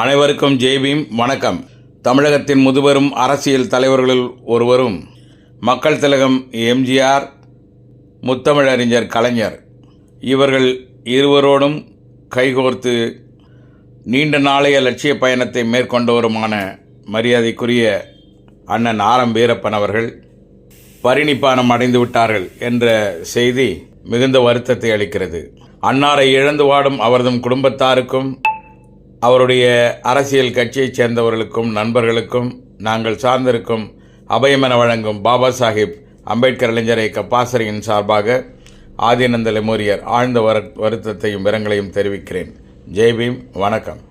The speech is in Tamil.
அனைவருக்கும் ஜெய்பீம் வணக்கம். தமிழகத்தின் முதுபெரும் அரசியல் தலைவர்களில் ஒருவரும் மக்கள் திலகம் எம்ஜிஆர் முத்தமிழறிஞர் கலைஞர். இவர்கள் இருவரோடும் கைகோர்த்து நீண்ட நாளைய லட்சிய பயணத்தை மேற்கொண்டவருமான மரியாதைக்குரிய அண்ணன் ஆரம் வீரப்பன் அவர்கள் பரிணிப்பானம் அடைந்து விட்டார்கள் என்ற செய்தி மிகுந்த வருத்தத்தை அளிக்கிறது. அன்னாரை இழந்து வாடும் அவரதும் குடும்பத்தாருக்கும் அவருடைய அரசியல் கட்சியைச் சேர்ந்தவர்களுக்கும் நண்பர்களுக்கும் நாங்கள் சார்ந்திருக்கும் அபயமென வழங்கும் பாபா சாஹிப் அம்பேத்கர் இளைஞர் இயக்க பாசறையின் சார்பாக ஆதிநந்த லெமோரியர் ஆழ்ந்த வரு வருத்தத்தையும் இரங்கலையும் தெரிவிக்கிறேன். ஜெய்பீம் வணக்கம்.